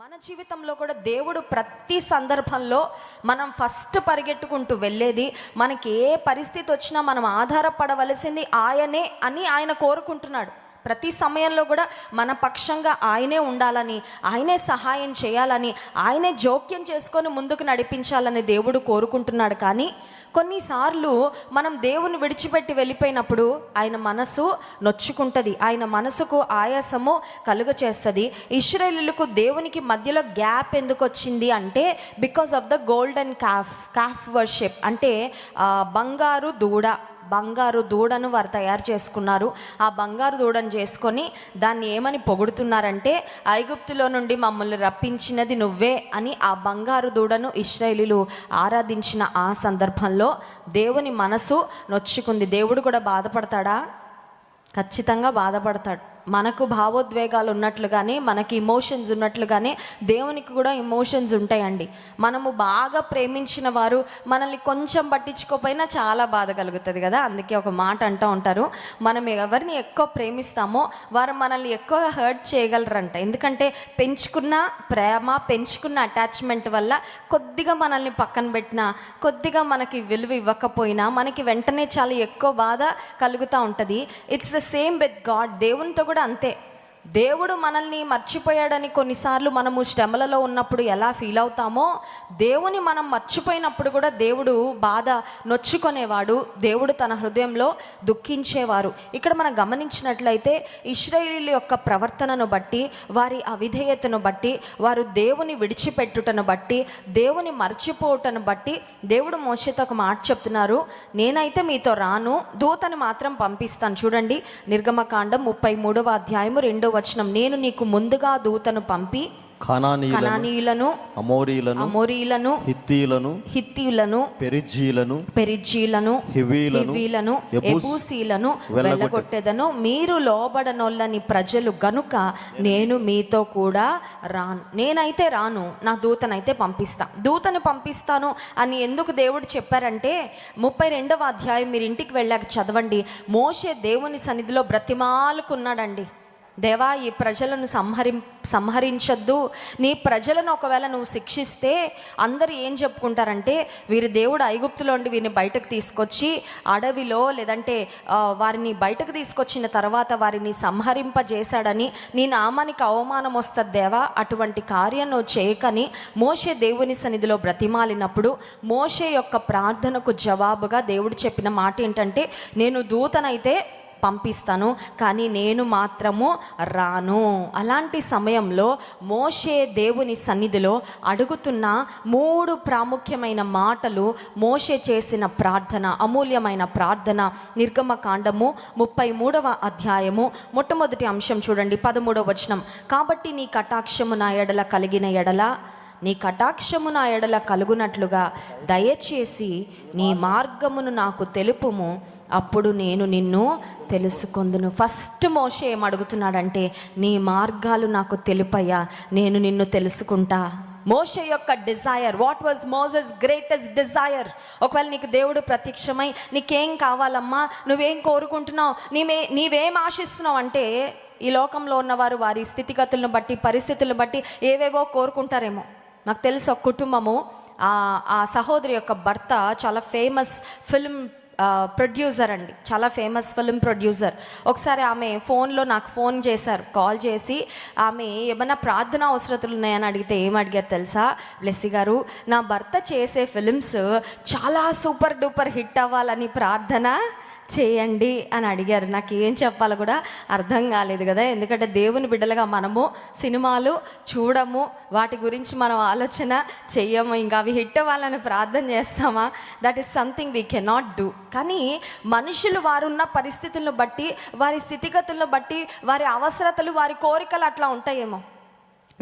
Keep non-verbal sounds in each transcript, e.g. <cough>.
మన జీవితంలో కూడా దేవుడు ప్రతి సందర్భంలో మనం ఫస్ట్ పరిగెట్టుకుంటూ వెళ్ళేది మనకి ఏ పరిస్థితి వచ్చినా మనం ఆధారపడవలసింది ఆయనే అని ఆయన కోరుకుంటున్నాడు. ప్రతి సమయంలో కూడా మన పక్షంగా ఆయనే ఉండాలని ఆయనే సహాయం చేయాలని ఆయనే జోక్యం చేసుకొని ముందుకు నడిపించాలని దేవుడు కోరుకుంటున్నాడు. కానీ కొన్నిసార్లు మనం దేవుని విడిచిపెట్టి వెళ్ళిపోయినప్పుడు ఆయన మనసు నొచ్చుకుంటుంది ఆయన మనసుకు ఆయాసము కలుగ చేస్తుంది ఇస్రాయలులకు దేవునికి మధ్యలో గ్యాప్ ఎందుకు వచ్చింది అంటే because of the golden calf calf worship అంటే బంగారు దూడ. బంగారు దూడను వారు తయారు చేసుకున్నారు. ఆ బంగారు దూడను చేసుకొని దాన్ని ఏమని పొగుడుతున్నారంటే ఐగుప్తులో నుండి మమ్మల్ని రప్పించినది నువ్వే అని ఆ బంగారు దూడను ఇస్రాయిలీలు ఆరాధించిన ఆ సందర్భంలో దేవుని మనసు నొచ్చుకుంది. దేవుడు కూడా బాధపడతాడా? ఖచ్చితంగా బాధపడతాడు. మనకు భావోద్వేగాలు ఉన్నట్లుగానే మనకి ఇమోషన్స్ ఉన్నట్లుగానే దేవునికి కూడా ఇమోషన్స్ ఉంటాయండి. మనము బాగా ప్రేమించిన వారు మనల్ని కొంచెం పట్టించుకోపోయినా చాలా బాధ కలుగుతుంది కదా? అందుకే ఒక మాట అంటూ ఉంటారు మనం ఎవరిని ఎక్కువ ప్రేమిస్తామో వారు మనల్ని ఎక్కువ హర్ట్ చేయగలరంట. ఎందుకంటే పెంచుకున్న ప్రేమ పెంచుకున్న అటాచ్మెంట్ వల్ల కొద్దిగా మనల్ని పక్కన పెట్టినా కొద్దిగా మనకి విలువ ఇవ్వకపోయినా మనకి వెంటనే చాలా ఎక్కువ బాధ కలుగుతూ ఉంటుంది. It's the same with God దేవునితో కూడా అంతే. దేవుడు మనల్ని మర్చిపోయాడని కొన్నిసార్లు మనము శ్రమలలో ఉన్నప్పుడు ఎలా ఫీల్ అవుతామో దేవుని మనం మర్చిపోయినప్పుడు కూడా దేవుడు బాధ నొచ్చుకునేవాడు. దేవుడు తన హృదయంలో దుఃఖించేవారు. ఇక్కడ మనం గమనించినట్లయితే ఇస్రాయేలీల యొక్క ప్రవర్తనను బట్టి వారి అవిధేయతను బట్టి వారు దేవుని విడిచిపెట్టుటను బట్టి దేవుని మర్చిపోవటను బట్టి దేవుడు మోషతో ఒక మాట చెప్తున్నారు. నేనైతే మీతో రాను దూతని మాత్రం పంపిస్తాను. చూడండి నిర్గమకాండం ముప్పై మూడవ అధ్యాయము రెండో వచనం నేను నీకు ముందుగా దూతను పంపి కనానీయులను అమోరీలను అమోరీలను హిత్తీయులను హిత్తీయులను పెరిజీలను పెరిజీలను హివీలను హివీలను ఎబూస్- ఎబూసీలను వెళ్ళగొట్టె- వెళ్ళగొట్టెదను. మీరు లోబడనొల్లని ప్రజలు గనుక నేను మీతో కూడా రాను. నేనైతే రాను నా దూతనైతే పంపిస్తా. దూతను పంపిస్తాను అని ఎందుకు దేవుడు చెప్పారంటే ముప్పై రెండవ అధ్యాయం మీరు ఇంటికి వెళ్ళాక చదవండి. మోషే దేవుని సన్నిధిలో బ్రతిమాలుకున్నాడండి. దేవా ఈ ప్రజలను సంహరిం సంహరించొద్దు. నీ ప్రజలను ఒకవేళ నువ్వు శిక్షిస్తే అందరూ ఏం చెప్పుకుంటారంటే వీరి దేవుడు ఐగుప్తులోండి వీరిని బయటకు తీసుకొచ్చి అడవిలో లేదంటే వారిని బయటకు తీసుకొచ్చిన తర్వాత వారిని సంహరింపజేశాడని నీ నామానికి అవమానం వస్తుంది దేవా. అటువంటి కార్యం నువ్వు చేయకని మోషే దేవుని సన్నిధిలో బ్రతిమాలినప్పుడు మోషే యొక్క ప్రార్థనకు జవాబుగా దేవుడు చెప్పిన మాట ఏంటంటే నేను దూతనైతే పంపిస్తాను కానీ నేను మాత్రము రాను. అలాంటి సమయంలో మోషే దేవుని సన్నిధిలో అడుగుతున్న మూడు ప్రాముఖ్యమైన మాటలు మోషే చేసిన ప్రార్థన అమూల్యమైన ప్రార్థన. నిర్గమకాండము ముప్పై మూడవ అధ్యాయము. మొట్టమొదటి అంశం చూడండి పదమూడవ వచనం. కాబట్టి నీ కటాక్షము నా ఎడల కలిగిన ఎడల నీ కటాక్షము నా ఎడల కలుగునట్లుగా దయచేసి నీ మార్గమును నాకు తెలుపుము. అప్పుడు నేను నిన్ను తెలుసుకుందును. ఫస్ట్ మోషే ఏం అడుగుతున్నాడంటే నీ మార్గాలు నాకు తెలుపయ్యా నేను నిన్ను తెలుసుకుంటా. మోషే యొక్క desire what was Moses greatest desire? ఒకవేళ నీకు దేవుడు ప్రత్యక్షమై నీకేం కావాలమ్మా నువ్వేం కోరుకుంటున్నావు నీవే నీవేం ఆశిస్తున్నావు? అంటే ఈ లోకంలో ఉన్నవారు వారి స్థితిగతులను బట్టి పరిస్థితులను బట్టి ఏవేవో కోరుకుంటారేమో. నాకు తెలుసు ఒక కుటుంబము ఆ సహోదరి యొక్క భర్త చాలా ఫేమస్ ఫిల్మ్ ప్రొడ్యూసర్ అండి. చాలా ఫేమస్ ఫిల్మ్ ప్రొడ్యూసర్ ఒకసారి ఆమె ఫోన్లో నాకు ఫోన్ చేశారు కాల్ చేసి ఆమె ఏమైనా ప్రార్థన అవసరతలు ఉన్నాయని అడిగితే ఏం అడిగారు తెలుసా? బ్లెస్సి గారు నా భర్త చేసే ఫిలిమ్స్ చాలా సూపర్ డూపర్ హిట్ అవ్వాలని ప్రార్థన చేయండి అని అడిగారు. నాకు ఏం చెప్పాలో కూడా అర్థం కాలేదు కదా. ఎందుకంటే దేవుని బిడ్డలుగా మనము సినిమాలు చూడము వాటి గురించి మనం ఆలోచన చెయ్యము ఇంకా అవి హిట్ అవ్వాలని ప్రార్థన చేస్తామా? That is something we cannot do కానీ మనుషులు వారున్న పరిస్థితులను బట్టి వారి స్థితిగతులను బట్టి వారి అవసరతలు వారి కోరికలు అట్లా ఉంటాయేమో.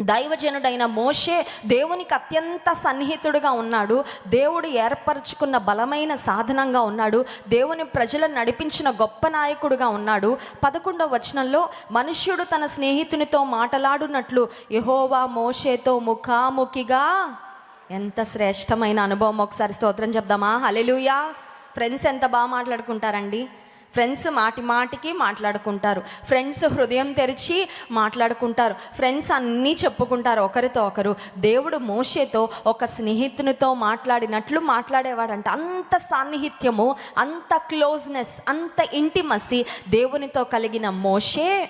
దైవజనుడైన మోషే దేవునికి అత్యంత సన్నిహితుడుగా ఉన్నాడు. దేవుడు ఏర్పరచుకున్న బలమైన సాధనంగా ఉన్నాడు. దేవుని ప్రజలను నడిపించిన గొప్ప నాయకుడుగా ఉన్నాడు. పదకొండవ వచనంలో మనుష్యుడు తన స్నేహితునితో మాటలాడునట్లు యహోవా మోషేతో ముఖాముఖిగా ఎంత శ్రేష్టమైన అనుభవం. ఒకసారి స్తోత్రం చెప్దామా? హలెలుయా ఫ్రెండ్స్ ఎంత బాగా మాట్లాడుకుంటారండి. ఫ్రెండ్స్ మాటి మాటికి మాట్లాడుకుంటారు. ఫ్రెండ్స్ హృదయం తెరిచి మాట్లాడుకుంటారు. ఫ్రెండ్స్ అన్నీ చెప్పుకుంటారు. ఒకరితో ఒకరు. దేవుడు మోషేతో ఒక స్నేహితునితో మాట్లాడినట్లు మాట్లాడేవాడంట. అంత సాన్నిహిత్యము అంత క్లోజ్నెస్ అంత ఇంటిమసి దేవునితో కలిగిన మోషే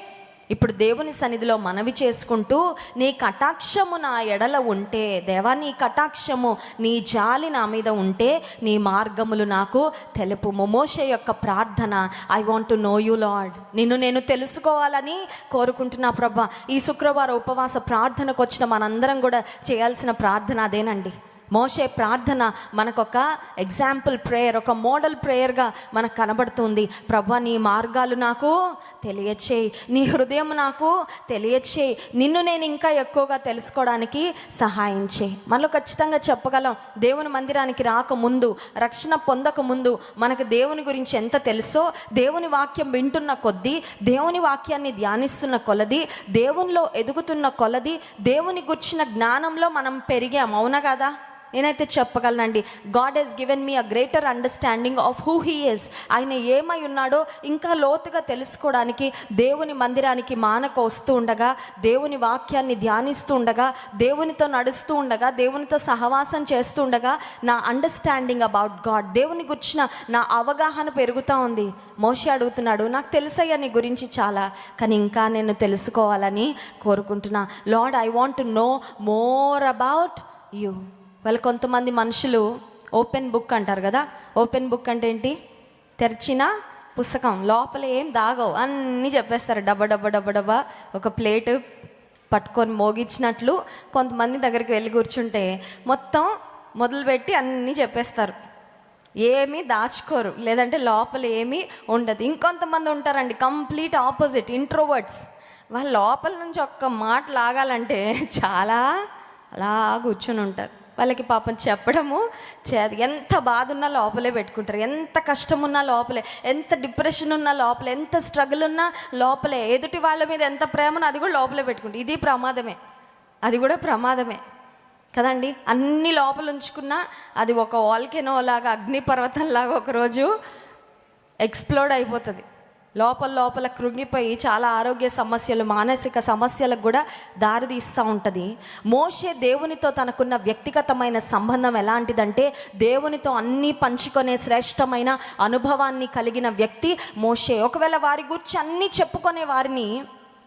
ఇప్పుడు దేవుని సన్నిధిలో మనవి చేసుకుంటూ నీ కటాక్షము నా ఎడల ఉంటే దేవా నీ కటాక్షము నీ జాలి నా మీద ఉంటే నీ మార్గములు నాకు తెలుపు మోషే యొక్క ప్రార్థన I want to know you Lord నిన్ను నేను తెలుసుకోవాలని కోరుకుంటున్నా ప్రభా. ఈ శుక్రవారం ఉపవాస ప్రార్థనకు వచ్చిన మనందరం కూడా చేయాల్సిన ప్రార్థన అదేనండి. మోషే ప్రార్థన మనకొక ఎగ్జాంపుల్ ప్రేయర్ ఒక మోడల్ ప్రేయర్గా మనకు కనబడుతుంది. ప్రభా నీ మార్గాలు నాకు తెలియచేయి. నీ హృదయం నాకు తెలియచేయి. నిన్ను నేను ఇంకా ఎక్కువగా తెలుసుకోవడానికి సహాయం చేయి. మనలో ఖచ్చితంగా చెప్పగలం దేవుని మందిరానికి రాకముందు రక్షణ పొందక ముందు మనకు దేవుని గురించి ఎంత తెలుసో దేవుని వాక్యం వింటున్న కొద్దీ దేవుని వాక్యాన్ని ధ్యానిస్తున్న కొలది దేవునిలో ఎదుగుతున్న కొలది దేవుని గుర్చిన జ్ఞానంలో మనం పెరిగాం. అవునా కదా? నేనైతే చెప్పగలనండి. God has given me a greater understanding of who he is ఆయన ఏమై ఉన్నాడో ఇంకా లోతుగా తెలుసుకోవడానికి దేవుని మందిరానికి మానక వస్తూ ఉండగా దేవుని వాక్యాన్ని ధ్యానిస్తూ ఉండగా దేవునితో నడుస్తూ ఉండగా దేవునితో సహవాసం చేస్తూ ఉండగా నా అండర్స్టాండింగ్ అబౌట్ గాడ్ దేవుని గుర్చిన నా అవగాహన పెరుగుతూ ఉంది. మోషి అడుగుతున్నాడు నాకు తెలుసయ్యా నీ గురించి చాలా కానీ ఇంకా నేను తెలుసుకోవాలని కోరుకుంటున్నా. Lord I want know more about you వాళ్ళు కొంతమంది మనుషులు ఓపెన్ బుక్ అంటారు కదా ఓపెన్ బుక్ అంటే ఏంటి? తెరిచిన పుస్తకం లోపల ఏం దాగవు అన్నీ చెప్పేస్తారు డబ్బా డబ్బా డబ్బా డబ్బా ఒక ప్లేట్ పట్టుకొని మోగించినట్లు కొంతమంది దగ్గరికి వెళ్ళి కూర్చుంటే మొత్తం మొదలుపెట్టి అన్నీ చెప్పేస్తారు. ఏమీ దాచుకోరు లేదంటే లోపల ఏమీ ఉండదు. ఇంకొంతమంది ఉంటారండి కంప్లీట్ ఆపోజిట్ ఇంట్రోవర్డ్స్ వాళ్ళ లోపల నుంచి ఒక్క మాట లాగాలంటే చాలా అలా కూర్చొని ఉంటారు. వాళ్ళకి పాపం చెప్పడము చేయదు ఎంత బాధ ఉన్నా లోపలే పెట్టుకుంటారు. ఎంత కష్టం ఉన్నా లోపలే ఎంత డిప్రెషన్ ఉన్నా లోపలే ఎంత స్ట్రగుల్ ఉన్నా లోపలే. ఎదుటి వాళ్ళ మీద ఎంత ప్రేమను అది కూడా లోపలే పెట్టుకుంటారు. ఇది ప్రమాదమే. అది కూడా ప్రమాదమే. కదండి? అన్ని లోపల ఉంచుకున్నా అది ఒక వాల్కెనో లాగా అగ్నిపర్వతంలాగా ఒకరోజు ఎక్స్ప్లోడ్ అయిపోతుంది. లోపల లోపల కృంగిపోయి చాలా ఆరోగ్య సమస్యలు మానసిక సమస్యలకు కూడా దారితీస్తూ ఉంటుంది. మోషే దేవునితో తనకున్న వ్యక్తిగతమైన సంబంధం ఎలాంటిదంటే దేవునితో అన్నీ పంచుకునే శ్రేష్టమైన అనుభవాన్ని కలిగిన వ్యక్తి మోషే. ఒకవేళ వారి గురించి అన్నీ చెప్పుకునే వారిని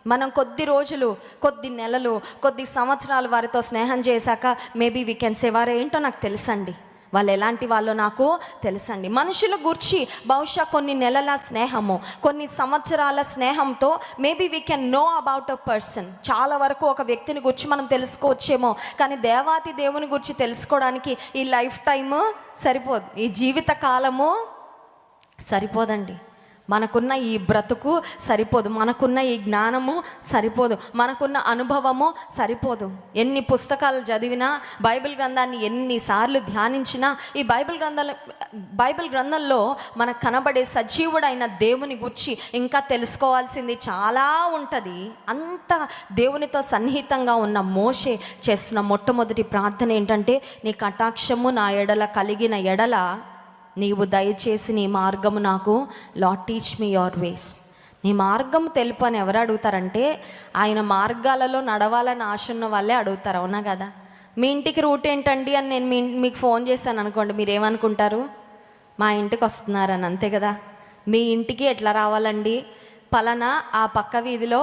మనం కొద్ది రోజులు కొద్ది నెలలు కొద్ది సంవత్సరాలు వారితో స్నేహం చేశాక మేబీ వీ కెన్ సే వారు ఏంటో నాకు తెలుసండి. వాళ్ళు ఎలాంటి వాళ్ళో నాకు తెలుసండి. మనుషుల గురించి బహుశా కొన్ని నెలల స్నేహము కొన్ని సంవత్సరాల స్నేహంతో maybe we can know about a person చాలా వరకు ఒక వ్యక్తిని గురించి మనం తెలుసుకోవచ్చేమో కానీ దేవాతి దేవుని గురించి తెలుసుకోవడానికి ఈ లైఫ్ టైము సరిపోదు ఈ జీవిత కాలము సరిపోదండి. మనకున్న ఈ బ్రతుకు సరిపోదు మనకున్న ఈ జ్ఞానము సరిపోదు మనకున్న అనుభవము సరిపోదు. ఎన్ని పుస్తకాలు చదివినా బైబిల్ గ్రంథాన్ని ఎన్నిసార్లు ధ్యానించినా ఈ బైబిల్ గ్రంథాల బైబిల్ గ్రంథంలో మనకు కనబడే సజీవుడైన దేవుని గురించి ఇంకా తెలుసుకోవాల్సింది చాలా ఉంటుంది. అంత దేవునితో సన్నిహితంగా ఉన్న మోషే చేస్తున్న మొట్టమొదటి ప్రార్థన ఏంటంటే నీ కటాక్షము నా ఎడల కలిగిన ఎడల నీవు దయచేసి నీ మార్గము నాకు Lord teach me your ways నీ మార్గం తెలుపు అని ఎవరు అడుగుతారంటే ఆయన మార్గాలలో నడవాలని ఆశ ఉన్న వాళ్ళే అడుగుతారు అవునా కదా? మీ ఇంటికి రూట్ ఏంటండి అని నేను మీ మీకు ఫోన్ చేశాను అనుకోండి మీరు ఏమనుకుంటారు మా ఇంటికి వస్తున్నారని అంతే కదా? మీ ఇంటికి ఎట్లా రావాలండి? పలానా ఆ పక్క వీధిలో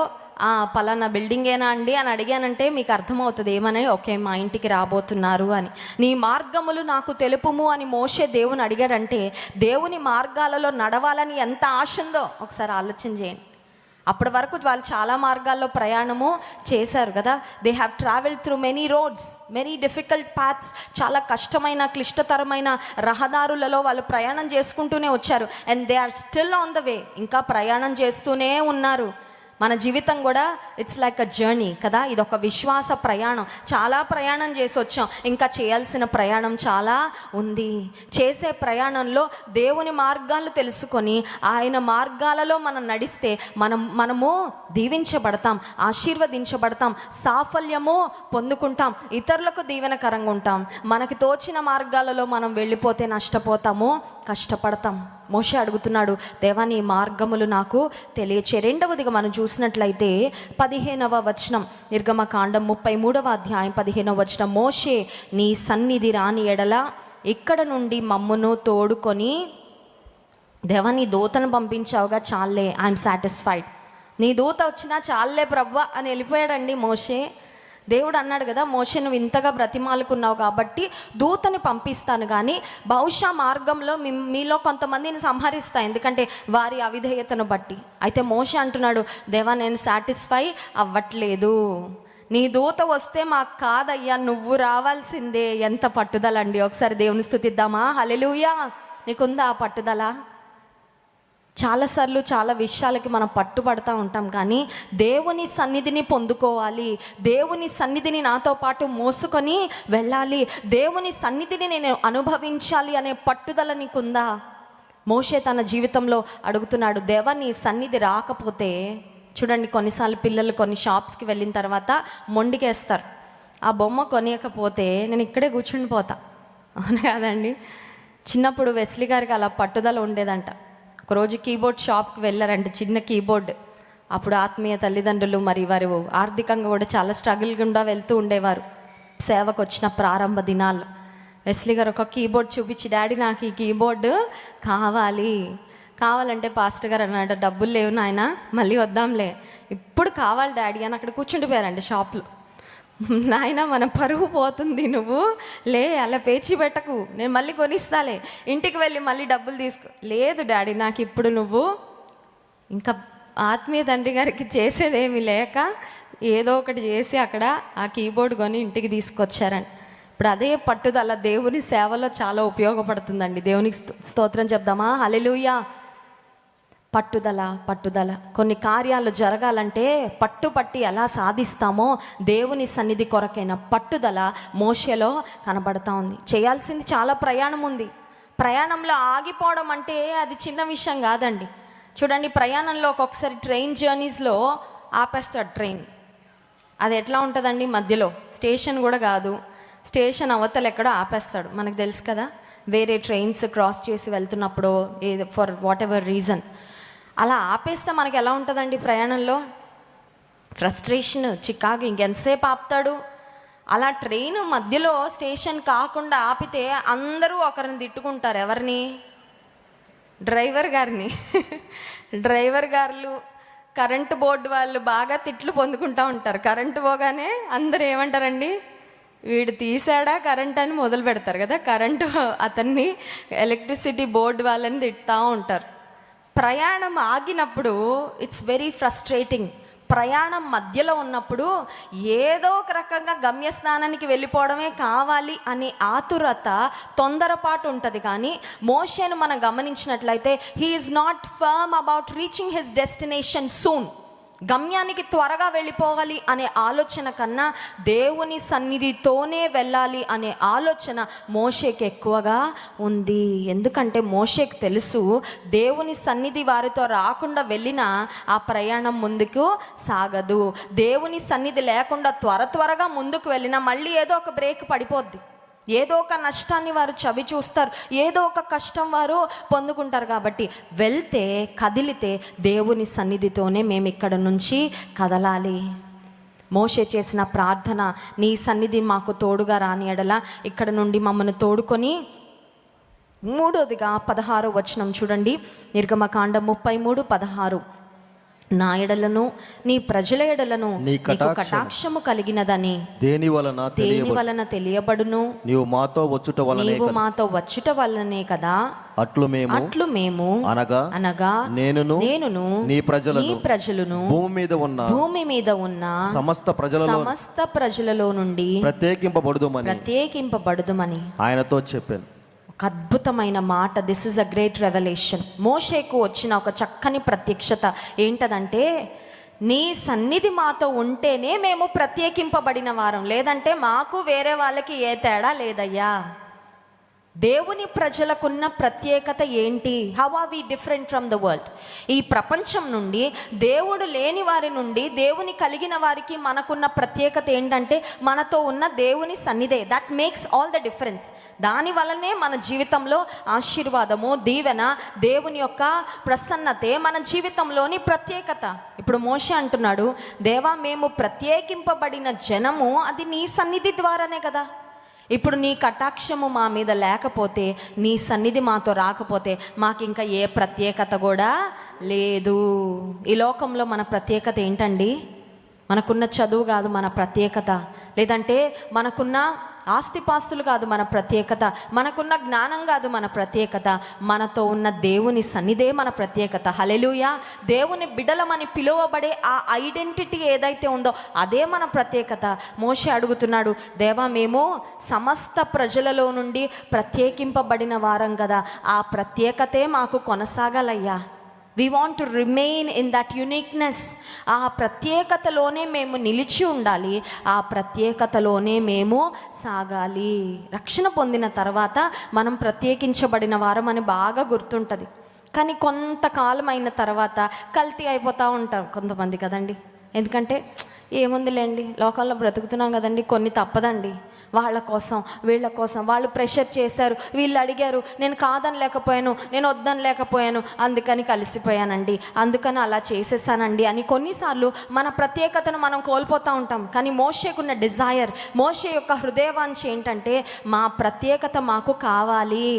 పలానా బిల్డింగేనా అండి? అని అడిగానంటే మీకు అర్థమవుతుంది ఏమని? ఓకే మా ఇంటికి రాబోతున్నారు అని. నీ మార్గములు నాకు తెలుపుము అని మోసే దేవుని అడిగాడంటే దేవుని మార్గాలలో నడవాలని ఎంత ఆశ ఉందో ఒకసారి ఆలోచన చేయండి. అప్పటి వరకు వాళ్ళు చాలా మార్గాల్లో ప్రయాణము చేశారు కదా. They have travel through many roads many difficult paths చాలా కష్టమైన క్లిష్టతరమైన రహదారులలో వాళ్ళు ప్రయాణం చేసుకుంటూనే వచ్చారు. And they are still on the way ఇంకా ప్రయాణం చేస్తూనే ఉన్నారు. మన జీవితం కూడా ఇట్స్ లైక్ అ జర్నీ కదా? ఇది ఒక విశ్వాస ప్రయాణం. చాలా ప్రయాణం చేసి వచ్చాం ఇంకా చేయాల్సిన ప్రయాణం చాలా ఉంది. చేసే ప్రయాణంలో దేవుని మార్గాలు తెలుసుకొని ఆయన మార్గాలలో మనం నడిస్తే మనం మనము దీవించబడతాం ఆశీర్వదించబడతాం సాఫల్యము పొందుకుంటాం ఇతరులకు దీవెనకరంగా ఉంటాం. మనకి తోచిన మార్గాలలో మనం వెళ్ళిపోతే నష్టపోతాము. కష్టపడతాం. మోషే అడుగుతున్నాడు దేవా నీ మార్గములు నాకు తెలియచే రెండవదిగా మనం చూసినట్లయితే పదిహేనవ వచనం నిర్గమకాండం ముప్పై మూడవ అధ్యాయం పదిహేనవ వచనం మోషే నీ సన్నిధి రాని ఎడల ఇక్కడ నుండి మమ్మును తోడుకొని దేవా నీ దూతను పంపించావుగా చాలే ఐఎమ్ సాటిస్ఫైడ్. నీ దూత వచ్చినా చాలే ప్రవ్వ అని వెళ్ళిపోయాడండి మోషే. దేవుడు అన్నాడు కదా మోషే నువ్వు ఇంతగా బ్రతిమాలుకున్నావు కాబట్టి దూతని పంపిస్తాను కానీ బహుశా మార్గంలో మీ మీలో కొంతమందిని సంహరిస్తా ఎందుకంటే వారి అవిధేయతను బట్టి. అయితే మోషే అంటున్నాడు దేవా నేను సాటిస్ఫై అవ్వట్లేదు. నీ దూత వస్తే మాకు కాదయ్యా నువ్వు రావాల్సిందే. ఎంత పట్టుదల అండి ఒకసారి దేవుని స్థుతిద్దామా? హలెలుయా నీకుందా ఆ పట్టుదల? చాలాసార్లు చాలా విషయాలకి మనం పట్టుబడతా ఉంటాం కానీ దేవుని సన్నిధిని పొందుకోవాలి. దేవుని సన్నిధిని నాతో పాటు మోసుకొని వెళ్ళాలి. దేవుని సన్నిధిని నేను అనుభవించాలి అనే పట్టుదల నీకుందా? మోషే తన జీవితంలో అడుగుతున్నాడు దేవా నీ సన్నిధి రాకపోతే చూడండి కొన్నిసార్లు పిల్లలు కొన్ని షాప్స్కి వెళ్ళిన తర్వాత మొండికేస్తారు. ఆ బొమ్మ కొనియకపోతే నేను ఇక్కడే కూర్చుండిపోతా. అవును కాదండి. చిన్నప్పుడు వెస్లీ గారికి అలా పట్టుదల ఉండేదంట. ఒకరోజు కీబోర్డ్ షాప్కి వెళ్ళారండి చిన్న కీబోర్డ్. అప్పుడు ఆత్మీయ తల్లిదండ్రులు మరి వారు ఆర్థికంగా కూడా చాలా స్ట్రగుల్ గుండా వెళ్తూ ఉండేవారు. సేవకు వచ్చిన ప్రారంభ దినాల్లో వెస్లీ గారు ఒక కీబోర్డ్ చూపించి డాడీ నాకు ఈ కీబోర్డు కావాలి. కావాలంటే పాస్టర్ గారు అన్నాడు డబ్బులు లేవు నాయన మళ్ళీ వద్దాంలే. ఇప్పుడు కావాలి డాడీ అని అక్కడ కూర్చుండిపోయారండి షాప్లో. <laughs> నాయన మన పరువు పోతుంది నువ్వు. లే అలా పేచి పెట్టకు. నేను మళ్ళీ కొనిస్తాలే. ఇంటికి వెళ్ళి మళ్ళీ డబ్బులు తీసుకో. లేదు డాడీ నాకు ఇప్పుడు నువ్వు ఇంకా ఆత్మీయ తండ్రి గారికి చేసేదేమీ లేక ఏదో ఒకటి చేసి అక్కడ ఆ కీబోర్డ్ కొని ఇంటికి తీసుకొచ్చారండి ఇప్పుడు అదే పట్టుదల దేవుని సేవలో చాలా ఉపయోగపడుతుందండి. దేవునికి స్తోత్రం చెప్దామా? హలెలుయా పట్టుదల పట్టుదల. కొన్ని కార్యాలు జరగాలంటే పట్టుపట్టి ఎలా సాధిస్తామో దేవుని సన్నిధి కొరకైన పట్టుదల మోషలో కనబడతా ఉంది. చేయాల్సింది చాలా ప్రయాణం ఉంది. ప్రయాణంలో ఆగిపోవడం అంటే అది చిన్న విషయం కాదండి. చూడండి ప్రయాణంలో ఒక్కొక్కసారి ట్రైన్ జర్నీస్లో ఆపేస్తాడు ట్రైన్. అది ఎట్లా ఉంటుందండి మధ్యలో? స్టేషన్ కూడా కాదు. స్టేషన్ అవతల ఎక్కడో ఆపేస్తాడు. మనకు తెలుసు కదా వేరే ట్రైన్స్ క్రాస్ చేసి వెళ్తున్నప్పుడు ఏదో ఫర్ వాట్ ఎవర్ రీజన్. అలా ఆపేస్తే మనకి ఎలా ఉంటుందండి ప్రయాణంలో? ఫ్రస్ట్రేషన్ చికాకు ఇంకెంతసేపు ఆపుతాడు? అలా ట్రైన్ మధ్యలో స్టేషన్ కాకుండా ఆపితే అందరూ ఒకరిని తిట్టుకుంటారు. ఎవరిని? డ్రైవర్ గారిని. <laughs> డ్రైవర్ గారు కరెంటు బోర్డు వాళ్ళు బాగా తిట్లు పొందుకుంటూ ఉంటారు. కరెంటు పోగానే అందరూ ఏమంటారండి? వీడు తీసాడా కరెంట్ అని మొదలు పెడతారు కదా. కరెంటు అతన్ని ఎలక్ట్రిసిటీ బోర్డు వాళ్ళని తిట్టుతూ ఉంటారు. ప్రయాణం ఆగినప్పుడు ఇట్స్ వెరీ ఫ్రస్ట్రేటింగ్ ప్రయాణం మధ్యలో ఉన్నప్పుడు ఏదో ఒక రకంగా గమ్యస్థానానికి వెళ్ళిపోవడమే కావాలి అనే ఆతురత తొందరపాటు ఉంటుంది కానీ మోషను మనం గమనించినట్లయితే he is not firm about reaching his destination soon గమ్యానికి త్వరగా వెళ్ళిపోవాలి అనే ఆలోచన కన్నా దేవుని సన్నిధితోనే వెళ్ళాలి అనే ఆలోచన మోషేకి ఎక్కువగా ఉంది. ఎందుకంటే మోషేకి తెలుసు దేవుని సన్నిధి వారితో రాకుండా వెళ్ళినా ఆ ప్రయాణం ముందుకు సాగదు. దేవుని సన్నిధి లేకుండా త్వర త్వరగా ముందుకు వెళ్ళినా మళ్ళీ ఏదో ఒక బ్రేక్ పడిపోద్ది. ఏదో ఒక నష్టాన్ని వారు చవి చూస్తారు ఏదో ఒక కష్టం వారు పొందుకుంటారు కాబట్టి వెళ్తే కదిలితే దేవుని సన్నిధితోనే మేము ఇక్కడ నుంచి కదలాలి. మోషే చేసిన ప్రార్థన నీ సన్నిధి మాకు తోడుగా రాని ఎడల ఇక్కడ నుండి మమ్మల్ని తోడుకొని మూడోదిగా పదహారో వచనం చూడండి. నిర్గమకాండం ముప్పై మూడు పదహారు. నా ఎడలను నీ ప్రజల ఎడలను కటాక్షము కలిగినదని దేని వలన దేని వలన తెలియబడును? నీవు మాతో వచ్చుట వలనే నీవు. మాతో వచ్చుట వల్లనే కదా. అట్లు మేము అట్లు మేము అనగా అనగా నేనును నేనును నీ ప్రజలను నీ ప్రజలను భూమి మీద ఉన్న భూమి మీద ఉన్న సమస్త ప్రజలలో సమస్త ప్రజలలో నుండి ప్రత్యేకింపబడుదుమని. ప్రత్యేకింపబడుదుమని. ఆయనతో చెప్పాను. ఒక అద్భుతమైన మాట. This is a great revolution మోషేకు వచ్చిన ఒక చక్కని ప్రత్యక్షత ఏంటదంటే నీ సన్నిధి మాతో ఉంటేనే మేము ప్రత్యేకింపబడిన వారం. లేదంటే మాకు వేరే వాళ్ళకి ఏ తేడా లేదయ్యా. దేవుని ప్రజలకున్న ప్రత్యేకత ఏంటి? How are we different from the world ఈ ప్రపంచం నుండి దేవుడు లేని వారి నుండి దేవుని కలిగిన వారికి మనకున్న ప్రత్యేకత ఏంటంటే మనతో ఉన్న దేవుని సన్నిధే. That makes all the difference దాని వలనే మన జీవితంలో ఆశీర్వాదము దీవెన దేవుని యొక్క ప్రసన్నతే మన జీవితంలోని ప్రత్యేకత. ఇప్పుడు మోష అంటున్నాడు దేవా మేము ప్రత్యేకింపబడిన జనము అది నీ సన్నిధి ద్వారానే కదా. ఇప్పుడు నీ కటాక్షము మా మీద లేకపోతే నీ సన్నిధి మాతో రాకపోతే మాకు ఇంకా ఏ ప్రత్యేకత కూడా లేదు. ఈ లోకంలో మన ప్రత్యేకత ఏంటండి? మనకున్న చదువు కాదు మన ప్రత్యేకత. లేదంటే మనకున్న ఆస్తిపాస్తులు కాదు మన ప్రత్యేకత మనకున్న జ్ఞానం కాదు మన ప్రత్యేకత మనతో ఉన్న దేవుని సన్నిధే మన ప్రత్యేకత. హలెలుయా దేవుని బిడలమని పిలువబడే ఆ ఐడెంటిటీ ఏదైతే ఉందో అదే మన ప్రత్యేకత. మోషే అడుగుతున్నాడు దేవా మేము సమస్త ప్రజలలో నుండి ప్రత్యేకింపబడిన వారం కదా. ఆ ప్రత్యేకతే మాకు కొనసాగాలయ్యా. We want to remain in that uniqueness ఆ ప్రత్యేకతలోనే మేము నిలిచి ఉండాలి. ఆ ప్రత్యేకతలోనే మేము సాగాలి. రక్షణ పొందిన తర్వాత మనం ప్రత్యేకించబడిన వారం అని బాగా గుర్తుంటుంది. కానీ కొంతకాలం అయిన తర్వాత కల్తీ అయిపోతూ ఉంటాం కొంతమంది కదండి. ఎందుకంటే ఏముందిలేండి లోకంలో బ్రతుకుతున్నాం కదండి కొన్ని తప్పదండి. వాళ్ళ కోసం వీళ్ళ కోసం. వాళ్ళు ప్రెషర్ చేశారు. వీళ్ళు అడిగారు నేను కాదని లేకపోయాను నేను వద్దని లేకపోయాను అందుకని కలిసిపోయానండి అందుకని అలా చేసేసానండి అని కొన్నిసార్లు మన ప్రత్యేకతను మనం కోల్పోతూ ఉంటాం. కానీ మోషేకున్న డిజైర్ మోషే యొక్క హృదయవాంఛ ఏంటంటే మా ప్రత్యేకత మాకు కావాలి.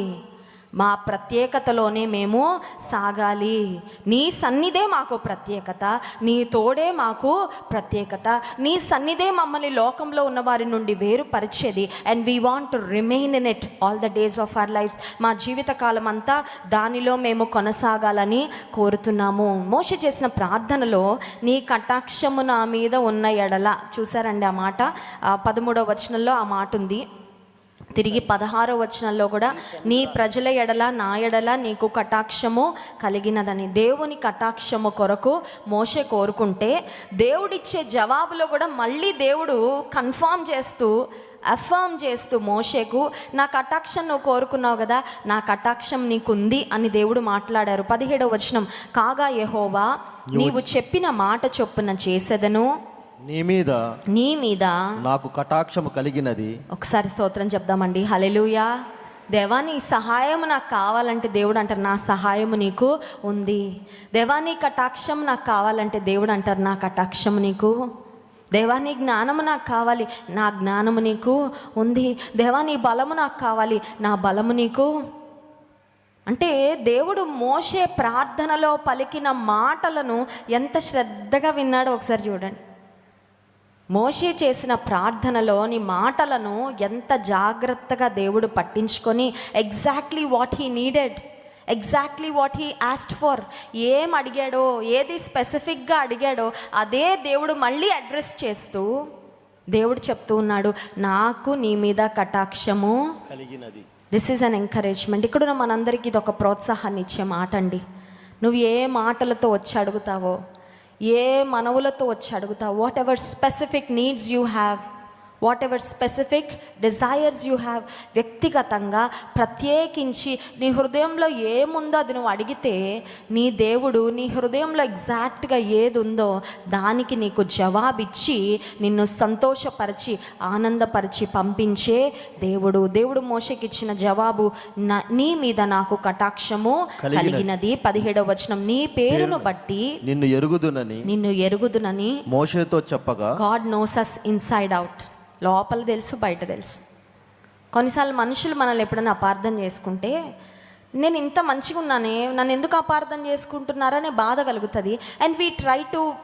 మా ప్రత్యేకతలోనే మేము సాగాలి. నీ సన్నిధే మాకు ప్రత్యేకత నీ తోడే మాకు ప్రత్యేకత. నీ సన్నిధే మమ్మల్ని లోకంలో ఉన్న వారి నుండి వేరుపరిచేది. And we want to remain in it all the days of our lifes మా జీవితకాలం అంతా దానిలో మేము కొనసాగాలని కోరుతున్నాము. మోష చేసిన ప్రార్థనలో నీ కటాక్షము నా మీద ఉన్న ఎడల. చూసారండి ఆ మాట? పదమూడవ వచనంలో ఆ మాట ఉంది తిరిగి పదహారో వచనంలో కూడా నీ ప్రజల ఎడల నా ఎడల నీకు కటాక్షము కలిగినదని. దేవుని కటాక్షము కొరకు మోషే కోరుకుంటే దేవుడిచ్చే జవాబులో కూడా మళ్ళీ దేవుడు కన్ఫామ్ చేస్తూ అఫర్మ్ చేస్తూ మోషేకు నా కటాక్షం నువ్వు కోరుకున్నావు కదా నా కటాక్షం నీకుంది అని దేవుడు మాట్లాడారు. పదిహేడవ వచనం కాగా యెహోవా నీవు చెప్పిన మాట చొప్పున చేసేదను. నీ మీద నీ మీద నాకు కటాక్షము కలిగినది. ఒకసారి స్తోత్రం చెప్దామండి. హలెలుయా దేవా నీ సహాయం నాకు కావాలంటే దేవుడు అంటారు. నా సహాయము నీకు ఉంది. దేవా నీ కటాక్షం నాకు కావాలంటే దేవుడు అంటారు. నా కటాక్షం నీకు. దేవా నీ జ్ఞానము నాకు కావాలి. నా జ్ఞానము నీకు ఉంది. దేవా నీ బలము నాకు కావాలి. నా బలము నీకు. అంటే దేవుడు మోసే ప్రార్థనలో పలికిన మాటలను ఎంత శ్రద్ధగా విన్నాడో ఒకసారి చూడండి. మోషే చేసిన ప్రార్థనలోని మాటలను ఎంత జాగ్రత్తగా దేవుడు పట్టించుకొని exactly what he needed exactly what he asked for ఏం అడిగాడో ఏది స్పెసిఫిక్గా అడిగాడో అదే దేవుడు మళ్ళీ అడ్రస్ చేస్తూ దేవుడు చెప్తూ ఉన్నాడు నాకు నీ మీద కటాక్షము కలిగినది. దిస్ ఈజ్ అన్ ఎంకరేజ్మెంట్ ఇక్కడ మనందరికీ ఇది ఒక ప్రోత్సాహాన్ని ఇచ్చే మాట అండి నువ్వు ఏ మాటలతో వచ్చి అడుగుతావో ఏ మనవులతో వచ్చి అడుగుతావు? Whatever specific needs you have whatever specific desires you have వ్యక్తిగతంగా ప్రత్యేకించి నీ హృదయంలో ఏముందో అది నువ్వు అడిగితే నీ దేవుడు నీ హృదయంలో ఎగ్జాక్ట్గా ఏది ఉందో దానికి నీకు జవాబిచ్చి నిన్ను సంతోషపరిచి ఆనందపరిచి పంపించే దేవుడు. దేవుడు మోషకి ఇచ్చిన జవాబు నా మీద నాకు కటాక్షము కలిగినది. కలిగినది. పదిహేడవ వచనం నీ పేరును బట్టి నిన్ను ఎరుగుదునని నిన్ను ఎరుగుదునని మోషేతో చెప్పగా God knows us inside out లోపల తెలుసు బయట తెలుసు. కొన్నిసార్లు మనుషులు మనల్ని ఎప్పుడైనా అపార్థం చేసుకుంటే నేను ఇంత మంచిగా ఉన్నానే నన్ను ఎందుకు అపార్థం చేసుకుంటున్నారనే బాధ కలుగుతుంది. And we try to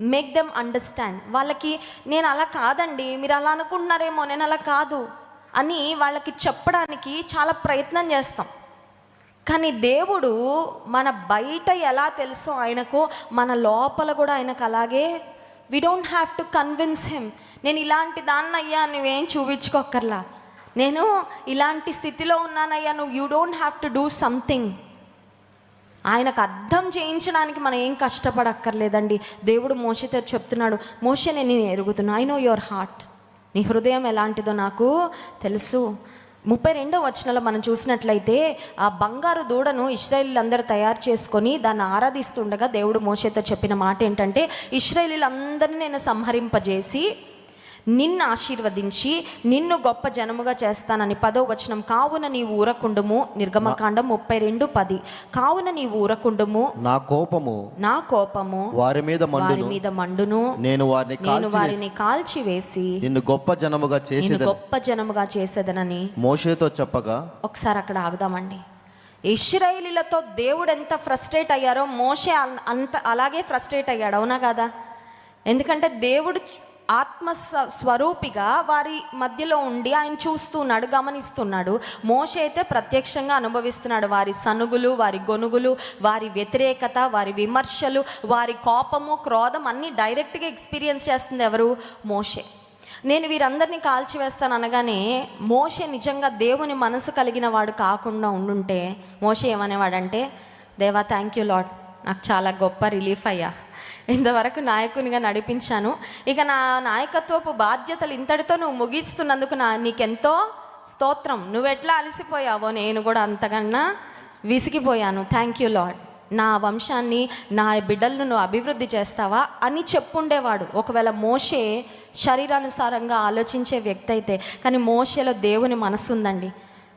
make them understand వాళ్ళకి నేను అలా కాదండి మీరు అలా అనుకుంటున్నారేమో నేను అలా కాదు అని వాళ్ళకి చెప్పడానికి చాలా ప్రయత్నం చేస్తాం. కానీ దేవుడు మన బయట ఎలా తెలుసో ఆయనకు మన లోపల కూడా ఆయనకు అలాగే we don't have to convince him నేను ఇలాంటి దాన్నయ్యా నువ్వేం చూపించుకోక్కర్లా. నేను ఇలాంటి స్థితిలో ఉన్నానయ్యా నువ్వు you don't have to do something ఆయనకు అర్థం చేయించడానికి మనం ఏం కష్టపడక్కర్లేదండి. దేవుడు మోషతో చెప్తున్నాడు మోషే నేను ఎరుగుతున్నా. ఐ నో యువర్ హార్ట్ నీ హృదయం ఎలాంటిదో నాకు తెలుసు. ముప్పై రెండో వచనంలో మనం చూసినట్లయితే ఆ బంగారు దూడను ఇస్రాయేలీలందరూ తయారు చేసుకొని దాన్ని ఆరాధిస్తుండగా దేవుడు మోషేతో చెప్పిన మాట ఏంటంటే ఇస్రాయేలీలందరినీ నేను సంహరింపజేసి నిన్ను ఆశీర్వదించి నిన్ను గొప్ప జనముగా చేస్తానని పదో వచనం. కావున నీ ఊరకుండుము నిర్గమకాండం ముప్పై రెండు పది. కావున నీ ఊరకుండుము నా కోపము నా కోపము వారి మీద వారి మీద మండును. నేను వారిని నేను కాల్చి వారిని కాల్చివేసి నిన్ను గొప్ప జనముగా చేసేదని. గొప్ప జనముగా చేసేదనని మోషేతో చెప్పగా ఒకసారి అక్కడ ఆగుదామండి. ఇస్రాయేలీలతో దేవుడు ఎంత ఫ్రస్ట్రేట్ అయ్యారో మోషే అంత అలాగే ఫ్రస్ట్రేట్ అయ్యాడు అవునా కదా? ఎందుకంటే దేవుడు ఆత్మ స్వ- స్వరూపిగా వారి మధ్యలో ఉండి ఆయన చూస్తున్నాడు గమనిస్తున్నాడు. మోష అయితే ప్రత్యక్షంగా అనుభవిస్తున్నాడు. వారి సనుగులు వారి గొనుగులు వారి వ్యతిరేకత వారి విమర్శలు వారి కోపము క్రోధం అన్నీ డైరెక్ట్గా ఎక్స్పీరియన్స్ చేస్తుంది ఎవరు? మోషే. నేను వీరందరినీ కాల్చివేస్తాను అనగానే మోషే నిజంగా దేవుని మనసు కలిగిన వాడు కాకుండా ఉండుంటే మోషే ఏమనేవాడంటే దేవా థ్యాంక్ యూ లాడ్ నాకు చాలా గొప్ప రిలీఫ్ అయ్యా. ఇంతవరకు నాయకునిగా నడిపించాను. ఇక నా నాయకత్వపు బాధ్యతలు ఇంతటితో నువ్వు ముగిస్తున్నందుకు నా నీకెంతో స్తోత్రం. నువ్వెట్లా అలసిపోయావో నేను కూడా అంతకన్నా విసిగిపోయాను. థ్యాంక్ యూ లాడ్ నా వంశాన్ని నా బిడ్డలను నువ్వు అభివృద్ధి చేస్తావా అని చెప్పుండేవాడు. ఒకవేళ మోషే శరీరానుసారంగా ఆలోచించే వ్యక్తి అయితే కానీ మోషేలో దేవుని మనసు ఉందండి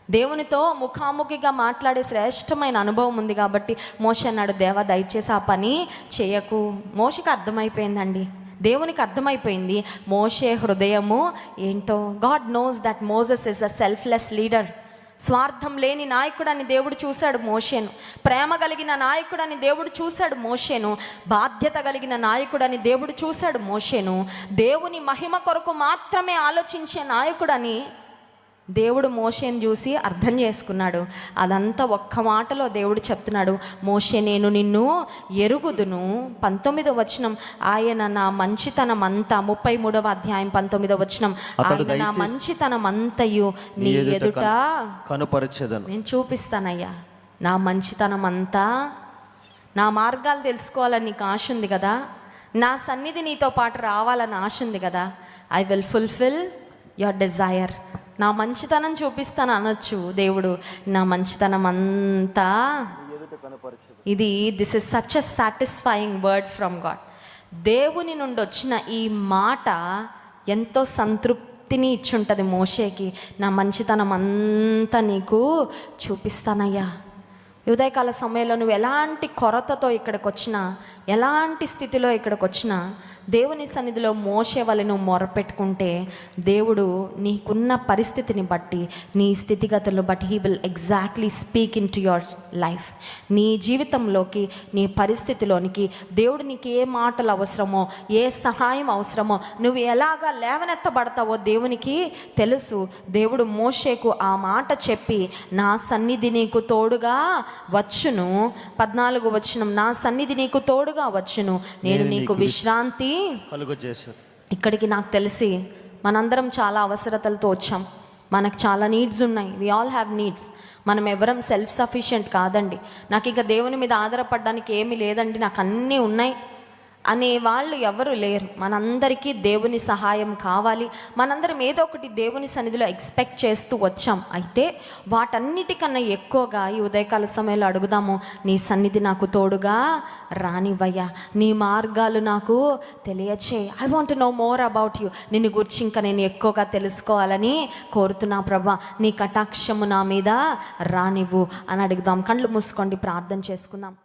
దేవునితో ముఖాముఖిగా మాట్లాడే శ్రేష్టమైన అనుభవం ఉంది కాబట్టి మోష అన్నాడు దేవా దయచేసి ఆ పని చేయకు. మోషకి అర్థమైపోయిందండి. దేవునికి అర్థమైపోయింది మోషే హృదయము ఏంటో? God knows that Moses is a selfless leader స్వార్థం లేని నాయకుడని దేవుడు చూశాడు మోషేను. ప్రేమ కలిగిన నాయకుడని దేవుడు చూశాడు మోషేను. బాధ్యత కలిగిన నాయకుడని దేవుడు చూశాడు మోషేను. దేవుని మహిమ కొరకు మాత్రమే ఆలోచించే నాయకుడని దేవుడు మోషేని చూసి అర్థం చేసుకున్నాడు. అదంతా ఒక్క మాటలో దేవుడు చెప్తున్నాడు. మోషే నేను నిన్ను ఎరుగుదును. పంతొమ్మిదో వచనం ఆయన నా మంచితనం అంతా ముప్పై మూడవ అధ్యాయం పంతొమ్మిదో వచనం ఆయన నా మంచితనం అంతయు నీ ఎదుట కనుపరచెదను. నేను చూపిస్తానయ్యా. నా మంచితనం అంతా నా మార్గాలు తెలుసుకోవాలని నీకు ఆశ ఉంది కదా? నా సన్నిధి నీతో పాటు రావాలని ఆశ ఉంది కదా? I will fulfil your desire నా మంచితనం చూపిస్తాను అనొచ్చు దేవుడు. నా మంచితనం అంతా ఇది this is such a satisfying word from God దేవుని నుండి వచ్చిన ఈ మాట ఎంతో సంతృప్తిని ఇచ్చుంటుంది మోషేకి. నా మంచితనం అంతా నీకు చూపిస్తానయ్యా. ఉదయకాల సమయంలో నువ్వు ఎలాంటి కొరతతో ఇక్కడికి వచ్చినా ఎలాంటి స్థితిలో ఇక్కడికి వచ్చినా దేవుని సన్నిధిలో మోసే వలను మొరపెట్టుకుంటే దేవుడు నీకున్న పరిస్థితిని బట్టి నీ స్థితిగతులను బట్టి he will exactly speak into your life నీ జీవితంలోకి నీ పరిస్థితిలోనికి దేవుడు నీకు ఏ మాటలు అవసరమో ఏ సహాయం అవసరమో నువ్వు ఎలాగా లేవనెత్తబడతావో దేవునికి తెలుసు. దేవుడు మోషేకు ఆ మాట చెప్పి నా సన్నిధి నీకు తోడుగా వచ్చును. పద్నాలుగు వచ్చినం నా సన్నిధి నీకు తోడుగా వచ్చును. నేను నీకు విశ్రాంతి ఇక్కడికి నాకు తెలిసి మనందరం చాలా అవసరతలతో వచ్చాం. మనకు చాలా నీడ్స్ ఉన్నాయి. వి ఆల్ హ్యావ్ నీడ్స్ మనం ఎవరం సెల్ఫ్ సఫిషియెంట్ కాదండి. నాకు ఇక దేవుని మీద ఆధారపడడానికి ఏమీ లేదండి. నాకు అన్నీ ఉన్నాయి. అనే వాళ్ళు ఎవరు లేరు. మనందరికీ దేవుని సహాయం కావాలి. మనందరం ఏదో ఒకటి దేవుని సన్నిధిలో ఎక్స్పెక్ట్ చేస్తూ వచ్చాం. అయితే వాటన్నిటికన్నా ఎక్కువగా ఈ ఉదయకాల సమయంలో అడుగుదాము నీ సన్నిధి నాకు తోడుగా రానివ్వయ్యా. నీ మార్గాలు నాకు తెలియచే I want know more about you నిన్ను గురించి ఇంకా నేను ఎక్కువగా తెలుసుకోవాలని కోరుతున్నా ప్రభా. నీ కటాక్షము నా మీద రానివ్వు అని అడుగుదాం. కళ్ళు మూసుకోండి ప్రార్థన చేసుకుందాం.